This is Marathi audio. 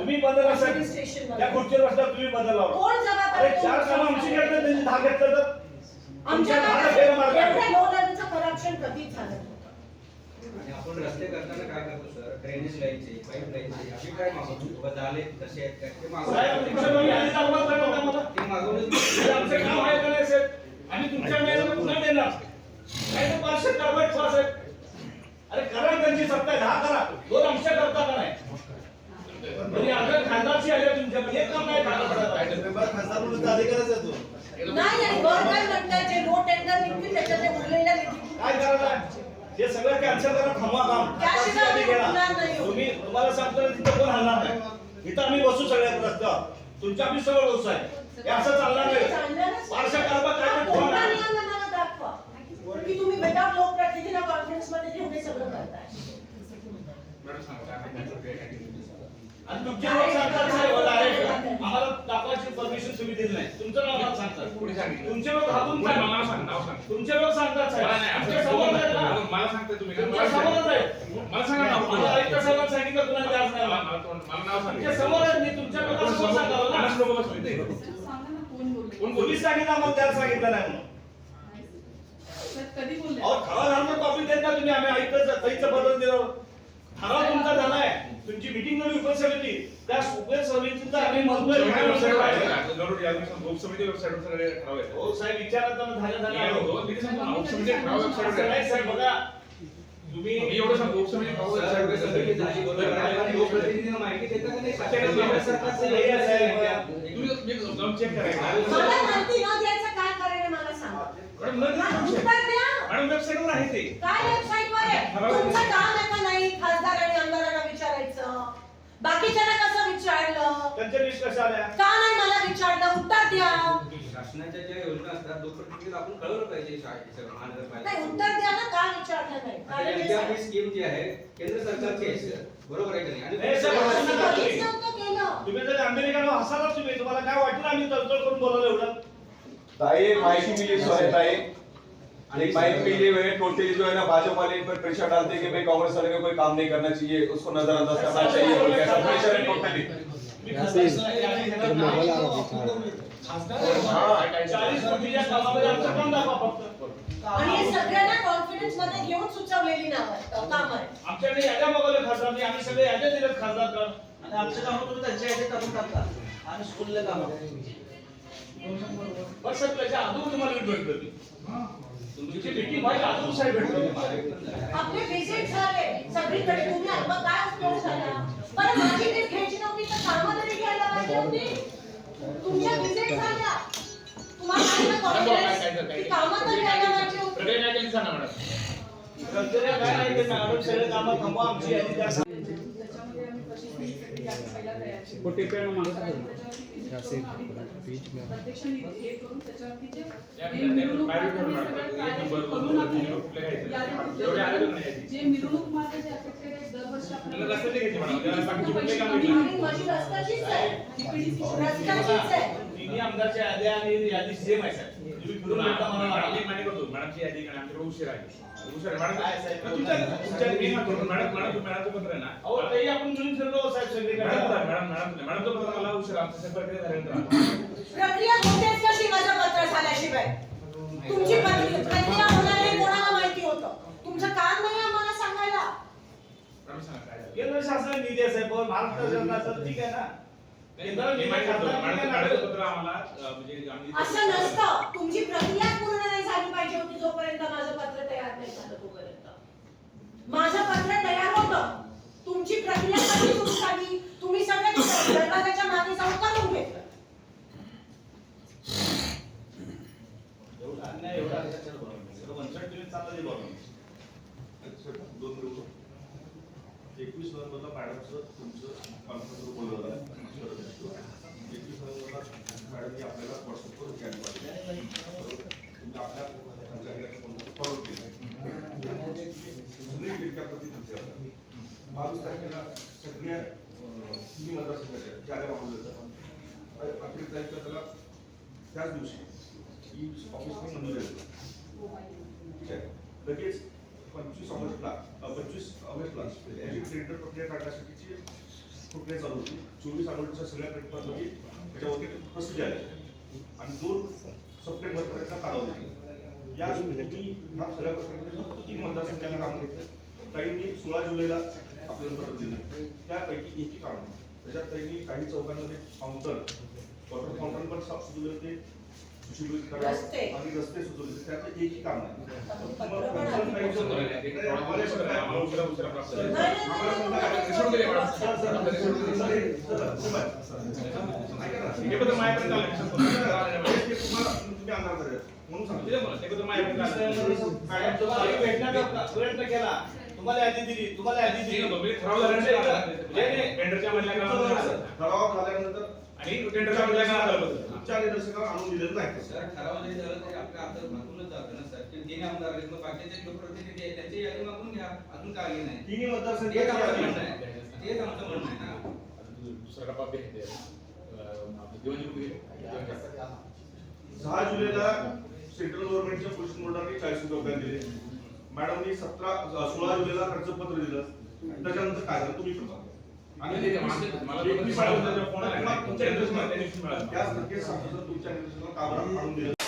तुम्ही बदल असेल. त्या खुर्चीवर बसला तुम्ही बदल लावा. कोण अरे जबाबदार चार कामं आमची घेतलं त्यांनी दहा घेतलं तर आमच्या काढली. लो लेवलचं करप्शन कधीच झालं. आणि आपण रस्ते करताना काय करतो सर ड्रेनेज लाईनचे पाईप लाईनचे आम्ही काय मागवतो झाले कसे आहेत काय? ते मागवतो तुमच्या दोन्ही आधी दाखवा काय म्हणता मला? ते मागवलं हे आमचं काम आहे का नाही साहेब? आम्ही तुमच्या वेळेला पुन्हा देणार काय ते पाचशे टर्बाईट पास आहेत अरे करा त्यांची सत्ता आहे, दहा करा दोन आमच्या करता का नाही म्हणजे अर्ध खासदारची आली तुमच्याकडे एक काम नाही खासदार मेंबर खासदार म्हणून अधिकारच आहे तो नाही आणि वर काय म्हणताय जे नो टेंडर निघतील त्याच्यात ते उरलेल्या निधीतून काय करायचं आहे? हे सगळं कॅन्सल करा थांबवा काम त्याशिवाय आम्ही गेला. उठणार नाही. तुम्ही तुम्हाला सांगतो तिथं कोण हलणार नाही इथं आम्ही बसू सगळ्यात रस्त्यावर तुमच्या बी सगळं बसू आहे हे असं चालणार नाही चालणारच पारशा नाही. कारभार काय हा ते कोणता ठेवा. नियम आहे मला दाखवा की तुम्ही विदाउट लोकप्रतिनिधी कॉन्फरन्समध्ये घेऊन हे सगळं करताय आणि तुमचे लोक सांगतात साहेब आम्हाला दाखवायची परमिशन तुम्ही दिली नाही तुमचं नाव आम्हाला सांगतात कोणी सांगितलं? तुमचे लोक हातून कोणी मला सांग, नाव सांग. तुमचे लोक सांगतात साहेब मला नाही, तुमच्या आमच्यासमोर आहेत ना. समोर- मला सांगताय तुम्ही का? तुमच्या मला समोरच सांगा. आहे मला सांगा नाव कोण? मला आयुक्त साहेबांनी सांगितलं कुणाला द्यायचं नाही मला- मला. मला तोंड- मला नाव सांगा. तुमच्यासमोर आहेत मी तुमच्या कोण लोकांसमोर समोर? सांगावं पन्नास ना लोकं बसले इथे. सांगा ना कोण बोलले कोण पोलीस? सांगितलं आम्हाला द्यायला सांगितलं नाही म्हणून साहेब, कधी बोलले अहो ठराव झाला कॉपी देत ना तुम्ही आम्ही आयुक्त सहीचं बदल दिलं ठराव तुमचा झालाय तुमची मिटिंग झाली उपसमिती त्या उपसमितीचा आम्ही सगळे ठराव आहेत. हो साहेब विचारत झालं झालं. उपसमिती ठराव आहे. साहेब बघा. तुम्ही मी एवढं सांगतो, उपसमिती ठराव लोकप्रतिनिधींना माहिती देता का नाही. तुम्ही चेक करायचं. सांगा. मॅडम वेबसाईट आहे ते. काय वेबसाईट वर आहे तुमचं काम आहे का नाही खासदार आणि आमदारांना विचारायचं बाकीच्यांना कसं विचारलं? त्यांच्या लिस्ट कशा आल्या? का नाही मला विचारलं? उत्तर द्या. शासनाच्या ज्या योजना असतात लोकप्रतिनिधीला आपण कळवलं पाहिजे नाही उत्तर द्या ना का विचारलं नाही? हे स्कीम जी आहे केंद्र सरकारची आहे सर. बरोबर आहे का नाही? आणि नव्हतं केलं. तुम्ही जर अमेरिकाला तुम्ही तुम्हाला काय वाटलं आम्ही तळतळ करून बोलावलं एवढं? ताई माहिती मिली सो है ताई एक मिली हुई है टोटली जो है ना भाजपा वाले इन पर प्रेशर डालते हैं कि भाई कांग्रेस वाले को कोई काम नहीं करना चाहिए उसको नजरअंदाज करना चाहिए बोल के ऐसा प्रेशर है टोटली आणि हे सगळ्यांना कॉन्फिडन्समध्ये घेऊन सुचवलेली नाव आहे काम आहे. आमच्याकडे याद्या मागवल्या खासदारनी आम्ही सगळे याद्या दिल्यात खासदार आणि आमचे काम तुम्ही त्यांच्या यादीत टाकून टाकता आणि स्कूलला काम बस साहेब त्याच्या अजून तुम्हाला भेटलो मी तुमची मीटिंग व्हायच्या अजून साहेब भेटलो तुम्हाला आपले विजिट झाले. सगळीकडे तुम्ही आता काय उपयोग झाला बरं माझी टीप घ्यायची नव्हती तर कामं तरी घ्यायला पाहिजे होती. तुमच्या विजिट झाल्या. तुम्हाला कामं तरी घ्यायला पाहिजे होती. काय मॅडम नाही ते मॅडम कामं थांबवा आमची यादी द्या. प्रशिक्षण पहिला तयार केलं. प्रत्यक्ष निधी करून त्याच्यावरती जे त्या जे मिरवणूक बाहेर मार्ग ठेवून सगळं टाका. कार्य बरोबर, करून बरोबर. आपण कुठल्या घ्यायचं? यादी एवढे आले कुठले- पण नाही. जे मिरवणूक मार्ग जे affected आहेत, दरवर्षी आपण- त्याला रस्ते घ्यायचे मॅडम. त्याला बाकीचे कुठले काम पैसे नाही. आणि माझी रस्त्याचीच आहे DPDC रस्त्याचीच आहे तिन्ही आमदारच्या याद्या आणि यादी सेम आहे साहेब. तुम्ही फिरून मला मान्य करतो. मॅडमची यादी काय आमच्याकडे उशीर आहे. उशीर. मॅडम काय साहेब? तुमच्या तुमच्या मी म्हणतो, मॅडम मॅडम तुम्ही मॅडमचं पत्र आहे ना. अहो ताई आपण मिळून फिरलो साहेब सगळीकडे. मॅडम मॅडम मॅडम मॅडमचं पत्र मला उशीर आहे. आमचं सगळं प्रक्रिया झाल्यानंतर प्रक्रिया होतेच कशी माझं पत्र झाल्याशिवाय? तुमची प्रक्रिया प्रक्रिया होणार नाही कोणाला माहिती होतं? तुमचं काम नाही आम्हाला सांगायला. केंद्र शासन निधी आहे साहेब. महाराष्ट्र शासनाचं ठीक आहे ना? असं नसतं. तुमची प्रक्रिया पूर्ण नाही झाली पाहिजे होती जोपर्यंत माझं पत्र तयार नाही झालं तोपर्यंत. माझं पत्र तयार होतं. तुमची प्रक्रिया कशी सुरू झाली? तुम्ही सगळे दरवाजाच्या मागे जाऊन करून घेतलं. एवढा अन्याय एवढा चाललं. दोन एकवीस नोव्हेंबरला मॅडमचं तुमचं कॉन्फरन्सवर बोलवलं आहे. एकवीस नोव्हेंबरला मॅडमनी आपल्याला व्हॉट्सअपवर यादी पाठवली. तुम्ही आपल्या आमच्याकडे फॉरवर्ड केलं. सगळी विज्ञापती तुमच्या बावीस तारखेला सगळ्या अं, मतदारसंघाच्या ज्या ज्या मागवल्या जातात. अखेर त्याला त्याच दिवशी ई ऑफिसने मंजुरी दिली ठीक आहे? लगेच पंचवीस ऑगस्टला अ, पंचवीस ऑगस्टला याची टेंडर प्रक्रिया काढण्यासाठीची प्रक्रिया चालू होती? चोवीस ऑगस्टच्या सगळ्या प्लेटफॉर्मपैकी त्याच्यावरती प्रसिद्धी आली. आणि दोन सप्टेंबरपर्यंत काढावं या मी ह्या सगळ्या प्रक्रियेमध्ये फक्त तीन मतदारसंघांना काम घेतलं. काहींनी सोळा जुलैला आपल्याला पत्र दिलं. त्यापैकी एकही काम त्याच्यात त्यांनी काही चौकांमध्ये फाउंटन वॉटर फाउंटन पण साफ सुरू ते करावं रस्ते. आणि रस्ते सुधारले त्याचं एकही काम नाही. हे तुम्हाला यादी दिली तुम्हाला यादी दिली ठराव झाल्यानंतर नाही. टेंडरच्या मधल्या आलं. ठराव झाल्यानंतर आणि टेंडरच्या मधल्या कामात पत्र. आणून दिलेलं नाही? सर ठराव जरी झालं तरी आपल्या हातात मागूनच जातं ना सर. की आमदार आहेत मग बाकीचे लोकप्रतिनिधी आहेत त्यांची यादी मागून घ्या. अजून काय आली नाही. तिन्ही तेच आमचं म्हणणं आहे. तेच आमचं म्हणणं आहे ना. दुसरा. सहा जुलैला सेंट्रल गव्हर्नमेंटच्या पोलीस बोर्डाने चाळीस रुपये दिले. मॅडमनी सतरा सोळा जुलैला खर्चपत्र दिलं. त्याच्यानंतर काय झालं? तुम्ही तुमच्या तुमच्या निर्देशनाला काबरा आणून दिलं.